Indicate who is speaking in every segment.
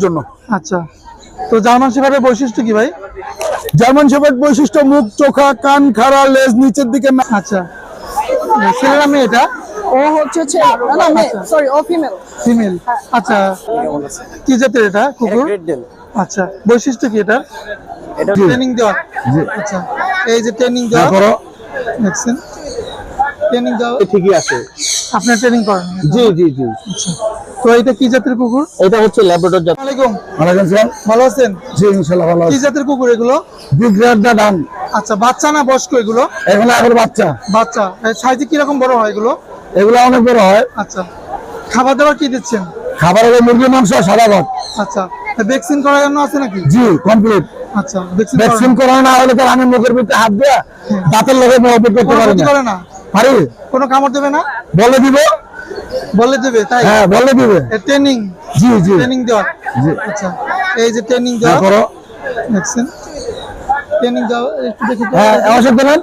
Speaker 1: জন্য।
Speaker 2: আচ্ছা। তো জার্মান শেফার্ডের বৈশিষ্ট্য কি ভাই?
Speaker 1: জার্মান শেফার্ড বৈশিষ্ট্য মুখ চোখা কান খাড়া লেজ নিচের দিকে না-
Speaker 2: আচ্ছা। ছেলেরা মেয়ে এটা?
Speaker 3: ও হচ্ছে ছেলে। না না সরি ও ফিমেল
Speaker 2: ফিমেল আচ্ছা। কি জাতের এটা কুকুর? আচ্ছা। বৈশিষ্ট্য কি এটা। ট্রেনিং দেওয়া। আচ্ছা। এই যে ট্রেনিং দেওয়া।
Speaker 1: হ্যাঁ, করো।
Speaker 2: দেখছেন? ট্রেনিং দেওয়া।
Speaker 4: ঠিকই আছে।
Speaker 2: আপনার ট্রেনিং করেন।
Speaker 4: জি জি জি।
Speaker 2: আচ্ছা। তো এটা কি জাতের কুকুর?
Speaker 4: এটা হচ্ছে ল্যাবরেটর জাত।
Speaker 2: আসসালামাইকুম
Speaker 1: ওয়ালাইকুম সালাম।
Speaker 2: ভালো আছেন?
Speaker 1: জি ইনশাআল্লাহ ভালো
Speaker 2: কি জাতের কুকুর এগুলো?
Speaker 1: Big red Dane.
Speaker 2: আচ্ছা বাচ্চা না বয়স্ক এগুলো?
Speaker 1: এগুলো এখন বাচ্চা।
Speaker 2: বাচ্চা। সাইজে কীরকম বড় হয় এগুলো?
Speaker 1: এগুলো অনেক বড় হয়।
Speaker 2: আচ্ছা। খাবার দাবার কি দিচ্ছেন?
Speaker 1: খাবার হলো মুরগির মাংস আর সাদা ভাত।
Speaker 2: আচ্ছা। ভ্যাকসিন করার জন্য আছে নাকি?
Speaker 1: জি কমপ্লিট।
Speaker 2: আচ্ছা ভ্যাকসিন
Speaker 1: না হলে তো আমি মুখের ভিতরে হাত দেয়া দাঁতের লগে মহব্বত করতে পারি
Speaker 2: করে না?
Speaker 1: পারি?
Speaker 2: কোনো কামড় দেবে না?
Speaker 1: বলে দিব।
Speaker 2: বলে দেবে তাই?
Speaker 1: হ্যাঁ বলে দিবে।
Speaker 2: ট্রেনিং
Speaker 1: জি জি।
Speaker 2: ট্রেনিং দেওয়া।
Speaker 1: জি।
Speaker 2: আচ্ছা এই যে ট্রেনিং
Speaker 1: হ্যাঁ,
Speaker 2: দেওয়া
Speaker 1: করো।
Speaker 2: ভ্যাকসিন ট্রেনিং দেওয়া একটু দেখি তো।
Speaker 1: হ্যাঁ নেন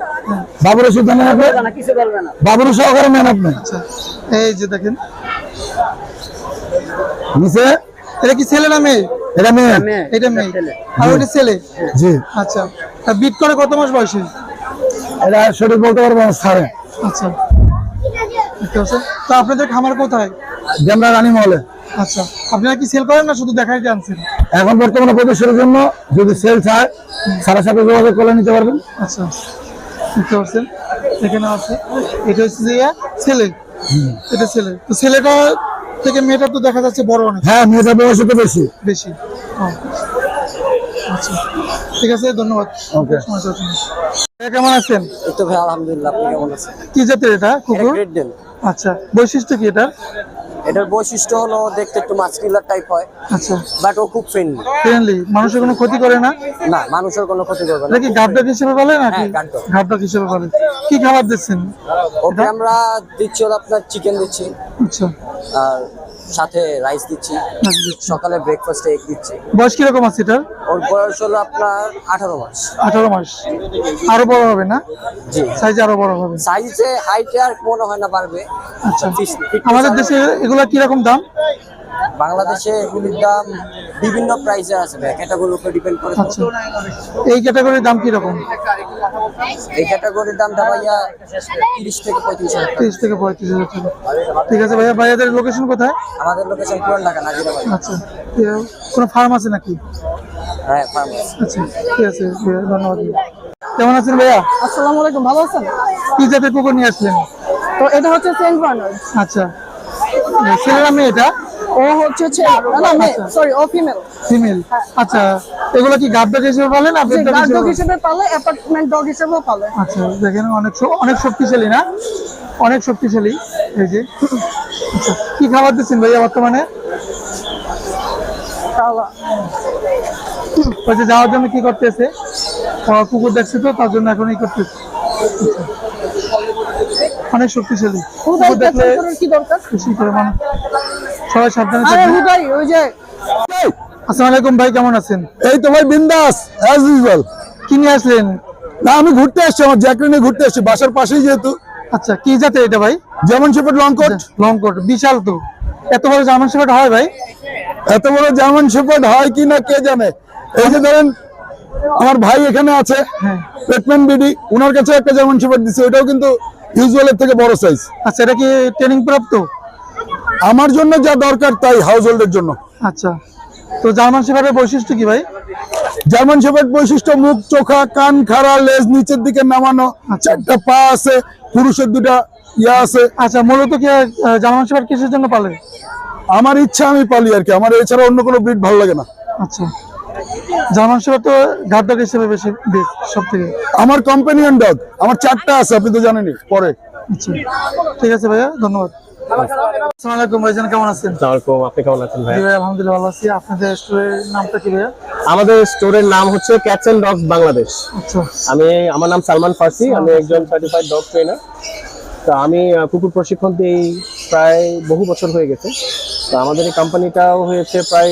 Speaker 1: বাবুর নেন আপনি? বাবুর সহকারে নেন আপনি।
Speaker 2: আচ্ছা এই যে দেখেন।
Speaker 1: নিচে?
Speaker 2: এটা কি ছেলে না মেয়ে?
Speaker 1: এটা মেয়ে।
Speaker 2: এটা মেয়ে আর ওটা ছেলে?
Speaker 1: জি।
Speaker 2: আচ্ছা বিট করে কত মাস বয়সে?
Speaker 1: এটা সঠিক বলতে পারব না সারে
Speaker 2: আচ্ছা। দেখতে পাচ্ছেন? তো আপনাদের খামার কোথায়?
Speaker 1: ডেমরা রানী মহলে।
Speaker 2: আচ্ছা আপনারা কি সেল করেন না শুধু দেখাইতে আনছেন?
Speaker 1: এখন বর্তমানে প্রদর্শনের জন্য যদি সেল চায় সারা সাথে যোগাযোগ করে নিতে পারবেন।
Speaker 2: আচ্ছা দেখতে পাচ্ছেন? এখানে আছে। এটা হচ্ছে যে ছেলে এটা ছেলে তো ছেলেটা থেকে মেয়েটা তো দেখা যাচ্ছে বড় অনেক।
Speaker 1: হ্যাঁ মেয়েটার বয়স তো বেশি।
Speaker 2: বেশি। আচ্ছা। ঠিক আছে ধন্যবাদ। ভাইয়া কেমন আছেন?
Speaker 4: তো ভাই আলহামদুলিল্লাহ আপনি কেমন আছেন?
Speaker 2: কি জাতের এটা? কুকুর? আচ্ছা বৈশিষ্ট্য কি এটা
Speaker 4: এটার বৈশিষ্ট্য হলো দেখতে একটু মাস্কুলার টাইপ হয়
Speaker 2: আচ্ছা।
Speaker 4: বাট ও খুব ফ্রেন্ডলি
Speaker 2: ফ্রেন্ডলি মানুষের কোনো ক্ষতি করে না?
Speaker 4: না মানুষের কোনো ক্ষতি করবে না।
Speaker 2: এটা কি গাবডাক হিসেবে বলে নাকি?
Speaker 4: হ্যাঁ।
Speaker 2: গাবডাক হিসেবে বলে। কি খাবার দিচ্ছেন?
Speaker 4: ওকে আমরা দিচ্ছি হলো আপনার চিকেন দিচ্ছি।
Speaker 2: আচ্ছা।
Speaker 4: আর সাথে রাইস দিচ্ছি।
Speaker 2: দিচ্ছি।
Speaker 4: সকালে ব্রেকফাস্টে এগ দিচ্ছি।
Speaker 2: বয়স কীরকম আছে এটার?
Speaker 4: ওর বয়স হলো আপনার আঠারো মাস।
Speaker 2: আঠারো মাস। আরও বড় হবে না?
Speaker 4: জি।
Speaker 2: সাইজ আরও বড় হবে।
Speaker 4: সাইজে হাইটে আর মনে হয় না পারবে
Speaker 2: আচ্ছা। আমাদের দেশে এগুলা কীরকম দাম?
Speaker 4: বাংলাদেশে এগুলির দাম বিভিন্ন প্রাইসে আছে ভাই। ক্যাটাগরির উপর ডিপেন্ড করে।
Speaker 2: আচ্ছা। এই ক্যাটাগরির দাম কীরকম?
Speaker 4: এই ক্যাটাগরির দামটা ভাইয়া তিরিশ থেকে পঁয়ত্রিশ হাজার টাকা।
Speaker 2: তিরিশ থেকে পঁয়ত্রিশ হাজার টাকা। ঠিক আছে ভাইয়া ভাইয়াদের লোকেশন কোথায়?
Speaker 4: আমাদের লোকেশন পুরান ঢাকা নাজিরাবাদ।
Speaker 2: আচ্ছা। কোনো ফার্ম আছে নাকি?
Speaker 4: হ্যাঁ
Speaker 2: আচ্ছা ঠিক আছে ধন্যবাদ। কেমন আছেন ভাইয়া?
Speaker 3: আসসালামু আলাইকুম ভালো আছেন?
Speaker 2: কি জাতের কুকুর নিয়ে আসলেন?
Speaker 3: তো এটা হচ্ছে সেন্ট বার্নার্ড
Speaker 2: আচ্ছা। ছেলেরা মেয়ে এটা?
Speaker 3: ও হচ্ছে ছেলে। না না মেয়ে সরি ও ফিমেল
Speaker 2: ফিমেল আচ্ছা এগুলো কি গাবডাক হিসেবে পালেন না
Speaker 3: গার্ড ডগ
Speaker 2: হিসেবে
Speaker 3: পালে? অ্যাপার্টমেন্ট ডগ হিসেবেও পালে।
Speaker 2: আচ্ছা দেখেন অনেক অনেক শক্তিশালী না? অনেক শক্তিশালী। এই যে। আচ্ছা কি খাবার দিচ্ছেন ভাইয়া বর্তমানে? ওই যে যাওয়ার জন্য কি করতেছে? কুকুর দেখছে তো তার জন্য এখন এই করতেছে। অনেক শক্তিশালী। কুকুর দেখলে
Speaker 3: কি দরকার?
Speaker 2: খুশি করে মানুষ সবাই সাবধানে
Speaker 3: আরে ওই যে
Speaker 2: আসসালামু আলাইকুম ভাই কেমন আছেন?
Speaker 1: এই তো ভাই বিন্দাস অ্যাজ ইউজুয়াল
Speaker 2: কি নিয়ে আসলেন?
Speaker 1: না আমি ঘুরতে আসছি আমার জ্যাকরি নিয়ে ঘুরতে আসছি বাসার পাশেই যেহেতু।
Speaker 2: আচ্ছা কি জাতের এটা ভাই?
Speaker 1: যেমন shepherd long coat
Speaker 2: long coat বিশাল তো। এত বড় জার্মান শেফার্ড হয় ভাই?
Speaker 1: এত বড় জার্মান শেফার্ড হয় কি না কে জানে? এই যে ধরেন আমার ভাই এখানে আছে
Speaker 2: হ্যাঁ।
Speaker 1: পেটম্যান বিডি ওনার কাছে একটা জার্মান শেফার্ড দিচ্ছে ওটাও কিন্তু ইউজুয়ালের থেকে বড় সাইজ
Speaker 2: আচ্ছা এটা কি ট্রেনিং প্রাপ্ত?
Speaker 1: আমার জন্য যা দরকার তাই হাউস হোল্ডের জন্য।
Speaker 2: আচ্ছা তো জার্মান শেফার্ডের বৈশিষ্ট্য কি ভাই?
Speaker 1: জার্মান শেফার্ড বৈশিষ্ট্য মুখ চোখা কান খাড়া লেজ নিচের দিকে নামানো
Speaker 2: আচ্ছা।
Speaker 1: চারটা পা আছে পুরুষের দুটা ইয়া আছে।
Speaker 2: আচ্ছা মূলত কি জার্মান শেফার্ড কিসের জন্য পালে?
Speaker 1: আমার ইচ্ছা আমি পালি আর কি আমার এছাড়া অন্য কোনো ব্রিড ভালো লাগে না।
Speaker 2: আচ্ছা। জার্মান শেফার্ড তো গার্ডক হিসেবে বেশি বেশ সব থেকে
Speaker 1: আমার কম্পানিয়ন ডগ আমার চারটা আছে আপনি তো জানেনই পরে।
Speaker 2: আচ্ছা ঠিক আছে ভাইয়া ধন্যবাদ। আসসালামু আলাইকুম ভাইজান কেমন আছেন?
Speaker 4: আসসালামাইকুম আপনি কেমন আছেন ভাই
Speaker 2: জি আলহামদুলিল্লাহ ভালো আছি। আপনাদের নামটা ভাইয়া?
Speaker 4: আমাদের স্টোরের নাম হচ্ছে ক্যাটস এন্ড ডগস বাংলাদেশ
Speaker 2: আচ্ছা।
Speaker 4: আমি আমার নাম সালমান ফার্সি আমি একজন সার্টিফাইড ডগ ট্রেনার তো আমি কুকুর প্রশিক্ষণ দিই প্রায় বহু বছর হয়ে গেছে। তো আমাদের এই কোম্পানিটাও হয়েছে প্রায়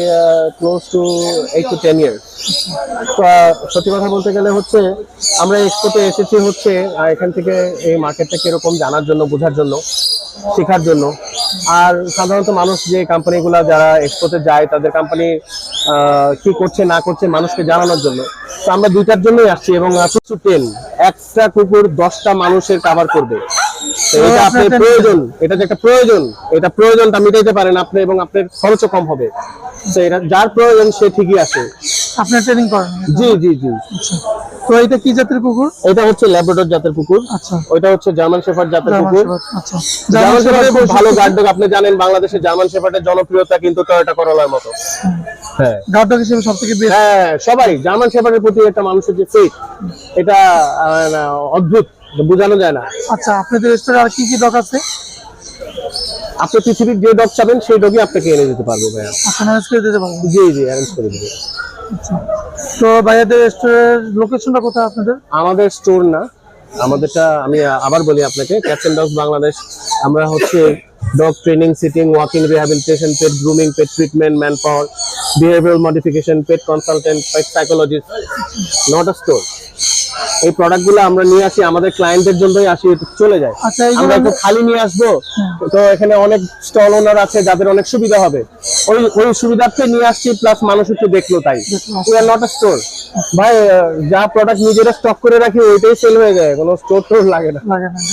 Speaker 4: close to eight to ten years তো সত্যি কথা বলতে গেলে হচ্ছে, আমরা এক্সপোর্টে এসেছি হচ্ছে এখান থেকে এই মার্কেটটা কীরকম জানার জন্য, বোঝার জন্য, শেখার জন্য। আর সাধারণত মানুষ যে কোম্পানিগুলো যারা এক্সপোর্টে যায়, তাদের কোম্পানি কি করছে, না করছে মানুষকে জানানোর জন্য। তো আমরা দুইটার জন্যই আসছি এবং প্রচুর টেন একটা কুকুর দশটা মানুষের কাভার করবে। এটা
Speaker 2: আপনার
Speaker 4: আপনার
Speaker 2: ten-
Speaker 4: প্রয়োজন। এটা যে একটা প্রয়োজন এটা প্রয়োজনটা মিটাইতে পারেন আপনি এবং আপনার খরচও কম হবে। তো এটা যার প্রয়োজন সে ঠিকই আসে
Speaker 2: আপনার ট্রেনিং করেন।
Speaker 4: জি জি জি।
Speaker 2: আচ্ছা। তো এটা কি জাতের কুকুর?
Speaker 4: এটা হচ্ছে ল্যাব্রাডর জাতের কুকুর।
Speaker 2: আচ্ছা।
Speaker 4: ওইটা হচ্ছে জার্মান শেফার্ড জাতের কুকুর।
Speaker 2: আচ্ছা।
Speaker 4: জার্মান শেফার্ড খুব ভালো
Speaker 2: বৈশিষ্ট্য
Speaker 4: গার্ড ডগ আপনি জানেন বাংলাদেশে জার্মান শেফার্ডের জনপ্রিয়তা কিন্তু টয়োটা করলার মতো। হ্যাঁ।
Speaker 2: গার্ড ডগ হিসেবে সব থেকে বেস্ট
Speaker 4: হ্যাঁ সবাই। জার্মান শেফার্ডের প্রতি একটা মানুষের যে এটা অদ্ভুত। বোঝানো যায় না।
Speaker 2: আচ্ছা আপনাদের রেস্টুরেন্টে আর কি কি ডগ আছে?
Speaker 4: আপনি পৃথিবীর যে ডগ চাবেন সেই ডগই আপনাকে এনে দিতে পারব ভাইয়া।
Speaker 2: আচ্ছা ম্যানেজ করে দিতে পারবেন?
Speaker 4: জি জি অ্যারেঞ্জ করে দিবে
Speaker 2: তো ভাইয়াদের রেস্টুরেন্টের লোকেশনটা কোথায় আপনাদের?
Speaker 4: আমাদের স্টোর না আমাদেরটা আমি আবার বলি আপনাকে ক্যাটস এন্ড ডগস বাংলাদেশ আমরা হচ্ছে dog training sitting walking rehabilitation pet grooming pet treatment man power behavioural modification pet consultant pet psychologist not a store এই প্রোডাক্টগুলো আমরা নিয়ে আসি আমাদের ক্লায়েন্টদের জন্যই আসি চলে যায়।
Speaker 2: আচ্ছা,
Speaker 4: আমরা একটু খালি নিয়ে আসব তো এখানে অনেক স্টল ওনার আছে যাদের অনেক সুবিধা হবে। ওই ওই সুবিধার্থে নিয়ে আসছি প্লাস মানুষ একটু দেখল তাই। আর নট আ স্টোর ভাই যা প্রোডাক্ট নিজেরা স্টক করে রাখি ওইটাই সেল হয়ে যায় কোনো স্টোর টোর
Speaker 2: লাগে না।